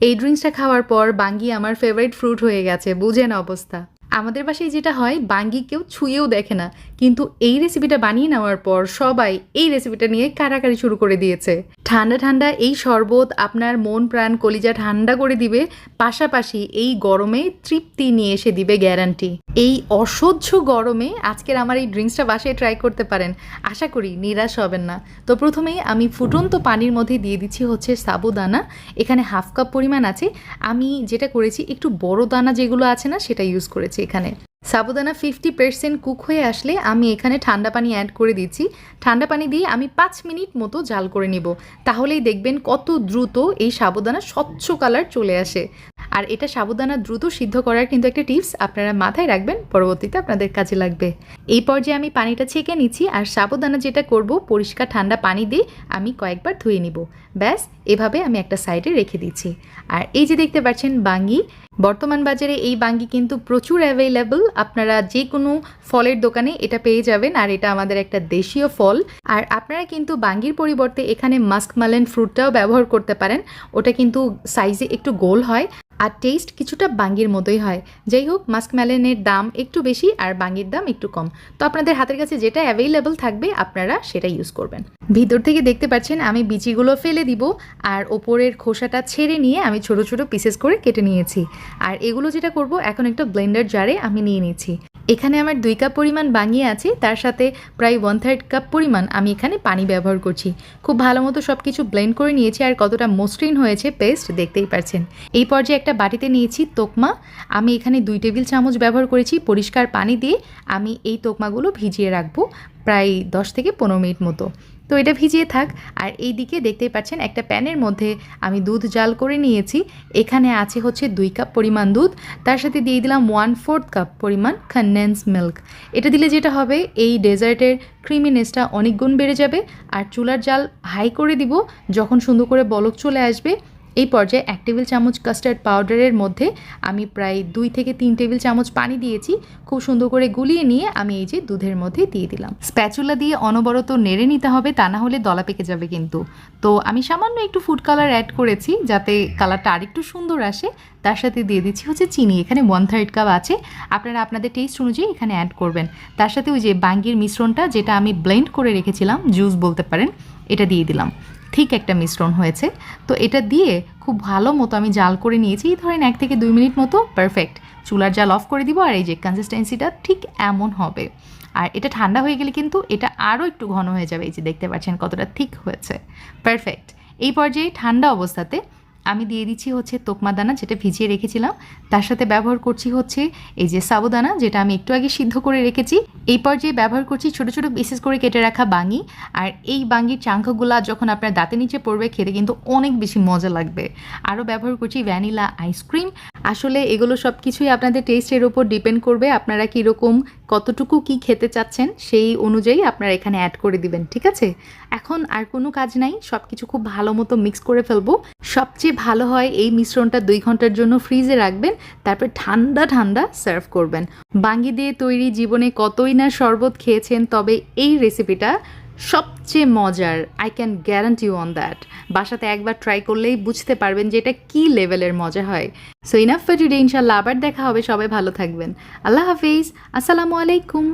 এই ড্রিঙ্কসটা খাওয়ার পর বাঙ্গি আমার ফেভারিট ফ্রুট হয়ে গেছে বুঝেন অবস্থা। আমাদের বাসায় যেটা হয়, বাঙ্গি কেউ ছুঁয়েও দেখে না। কিন্তু এই রেসিপিটা বানিয়ে নেওয়ার পর সবাই এই রেসিপিটা নিয়ে কারাকারি শুরু করে দিয়েছে। ঠান্ডা ঠান্ডা এই শরবত আপনার মন, প্রাণ, কলিজা ঠান্ডা করে দিবে। পাশাপাশি এই গরমে তৃপ্তি নিয়ে এসে দিবে গ্যারান্টি। এই অসহ্য গরমে আজকের আমার এই ড্রিঙ্কসটা বাসায় ট্রাই করতে পারেন। আশা করি নিরাশ হবেন না। তো প্রথমেই আমি ফুটন্ত পানির মধ্যে দিয়ে দিচ্ছি হচ্ছে সাবুদানা। এখানে হাফ কাপ পরিমাণ আছে। আমি যেটা করেছি, একটু বড় দানা যেগুলো আছে না, সেটা ইউজ করেছি এখানে। সাবুদানা ফিফটি পার্সেন্ট কুক হয়ে আসলে আমি এখানে ঠান্ডা পানি অ্যাড করে দিচ্ছি। ঠান্ডা পানি দিয়ে আমি পাঁচ মিনিট মতো জাল করে নিব। তাহলেই দেখবেন কত দ্রুত এই সাবুদানা স্বচ্ছ কালার চলে আসে। আর এটা সাবুদানা দ্রুত সিদ্ধ করার কিন্তু একটা টিপস আপনারা মাথায় রাখবেন, পরবর্তীতে আপনাদের কাজে লাগবে। এই পর্যায়ে আমি পানিটা ছেঁকে নিচ্ছি আর সাবুদানা যেটা করব, পরিষ্কার ঠান্ডা পানি দিয়ে আমি কয়েকবার ধুয়ে নিব। ব্যাস, এভাবে আমি একটা সাইডে রেখে দিচ্ছি। আর এই যে দেখতে পাচ্ছেন বাঙ্গি, বর্তমান বাজারে এই বাঙ্গি কিন্তু প্রচুর অ্যাভেলেবল আপনারা যে কোনো ফলের দোকানে এটা পেয়ে যাবেন আর এটা আমাদের একটা দেশীয় ফল। আর আপনারা কিন্তু বাঙ্গির পরিবর্তে এখানে মাস্কমালেন ফ্রুটটাও ব্যবহার করতে পারেন। ওটা কিন্তু সাইজে একটু গোল হয়। আর টেস্ট কিছুটা বাঙ্গির মতোই হয়। যাই হোক মাস্ক মাস্কম্যালেনের দাম একটু বেশি আর বাঙ্গির দাম একটু কম। তো আপনাদের হাতের কাছে যেটা অ্যাভেলেবল থাকবে, আপনারা সেটা ইউজ করবেন। ভিতর থেকে দেখতে পাচ্ছেন, আমি বিচিগুলো ফেলে দিব আর ওপরের খোসাটা ছেড়ে নিয়ে আমি ছোট ছোট পিসেস করে কেটে নিয়েছি। আর এগুলো যেটা করব, এখন একটা ব্লেন্ডার জারে আমি নিয়ে নিচ্ছি। এখানে আমার দুই কাপ পরিমাণ বাঙিয়ে আছে, তার সাথে প্রায় ওয়ান থার্ড কাপ পরিমাণ আমি এখানে পানি ব্যবহার করছি। খুব ভালো মতো সব কিছু ব্লেন্ড করে নিয়েছি আর কতটা মসৃণ হয়েছে পেস্ট দেখতেই পারছেন। এই পর্যায়ে একটা বাটিতে নিয়েছি তোকমা। আমি এখানে দুই টেবিল চামচ ব্যবহার করেছি, পরিষ্কার পানি দিয়ে। আমি এই তোকমাগুলো ভিজিয়ে রাখব প্রায় দশ থেকে পনেরো মিনিট মতো। তো এটা ভিজিয়ে থাক। আর এই দিকে দেখতেই পাচ্ছেন একটা প্যানের মধ্যে আমি দুধ জাল করে নিয়েছি। এখানে আছে হচ্ছে দুই কাপ পরিমাণ দুধ। তার সাথে দিয়ে দিলাম ওয়ান ফোর্থ কাপ পরিমাণ কন্ডেন্স মিল্ক এটা দিলে যেটা হবে, এই ডেজার্টের ক্রিমিনেসটা অনেক গুণ বেড়ে যাবে। আর চুলার জাল হাই করে দিব, যখন সুন্দর করে বলক চলে আসবে। এই পর্যায়ে এক টেবিল চামচ কাস্টার্ড পাউডারের মধ্যে আমি প্রায় দুই থেকে তিন টেবিল চামচ পানি দিয়েছি। খুব সুন্দর করে গুলিয়ে নিয়ে আমি এই যে দুধের মধ্যে দিয়ে দিলাম। স্প্যাচুলা দিয়ে অনবরত নেড়ে নিতে হবে, তা না হলে দলা পেকে যাবে কিন্তু। তো আমি সামান্য একটু ফুড কালার অ্যাড করেছি, যাতে কালারটা আরেকটু সুন্দর আসে। তার সাথে দিয়ে দিচ্ছি হচ্ছে চিনি, এখানে ওয়ান থার্ড কাপ আছে। আপনারা আপনাদের টেস্ট অনুযায়ী এখানে অ্যাড করবেন। তার সাথে ওই যে বাঙ্গির মিশ্রণটা, যেটা আমি ব্লেন্ড করে রেখেছিলাম জুস বলতে পারেন, এটা দিয়ে দিলাম। ঠিক একটা মিশ্রণ হয়েছে। তো এটা দিয়ে খুব ভালো মতো আমি জাল করে নিয়েছি। ধরেন এক থেকে দুই মিনিট মতো পারফেক্ট চুলার জাল অফ করে দিব আর এই যে কনসিস্টেন্সিটা ঠিক এমন হবে। আর এটা ঠান্ডা হয়ে গেলে কিন্তু এটা আরও একটু ঘন হয়ে যাবে। এই যে দেখতে পাচ্ছেন কতটা ঠিক হয়েছে। পারফেক্ট এই পর্যায়ে ঠান্ডা অবস্থাতে আমি দিয়ে দিচ্ছি হচ্ছে তোকমা দানা যেটা ভিজিয়ে রেখেছিলাম। তার সাথে ব্যবহার করছি হচ্ছে এই যে সাবুদানা যেটা আমি একটু আগে সিদ্ধ করে রেখেছি। এই পর্যায়ে ব্যবহার করছি ছোট ছোট পিসেস করে কেটে রাখা বাঙি। আর এই বাঙ্গির চাঙ্কগুলা যখন আপনার দাঁতে নিচে পড়বে, খেতে কিন্তু অনেক বেশি মজা লাগবে। আরও ব্যবহার করছি ভ্যানিলা আইসক্রিম আসলে এগুলো সব কিছুই আপনাদের টেস্টের ওপর ডিপেন্ড করবে, আপনারা কীরকম, কতটুকু কি খেতে চাচ্ছেন, সেই অনুযায়ী আপনারা এখানে অ্যাড করে দিবেন, ঠিক আছে? এখন আর কোনো কাজ নাই সব কিছু খুব ভালো মতো মিক্স করে ফেলব। সবচেয়ে ভালো হয়, এই মিশ্রণটা দুই ঘণ্টার জন্য ফ্রিজে রাখবেন, তারপর ঠান্ডা ঠান্ডা সার্ভ করবেন। বাঙ্গি দিয়ে তৈরি জীবনে কতই না শরবত খেয়েছেন, তবে এই রেসিপিটা সবচেয়ে মজার। I can guarantee on that বাসাতে একবার ট্রাই করলেই বুঝতে পারবেন যে এটা কী লেভেলের মজা হয়। সো ইনাফ ফর টুডে ইনশাল্লাহ আবার দেখা হবে, সবাই ভালো থাকবেন। আল্লাহ হাফিজ, আসসালামু আলাইকুম।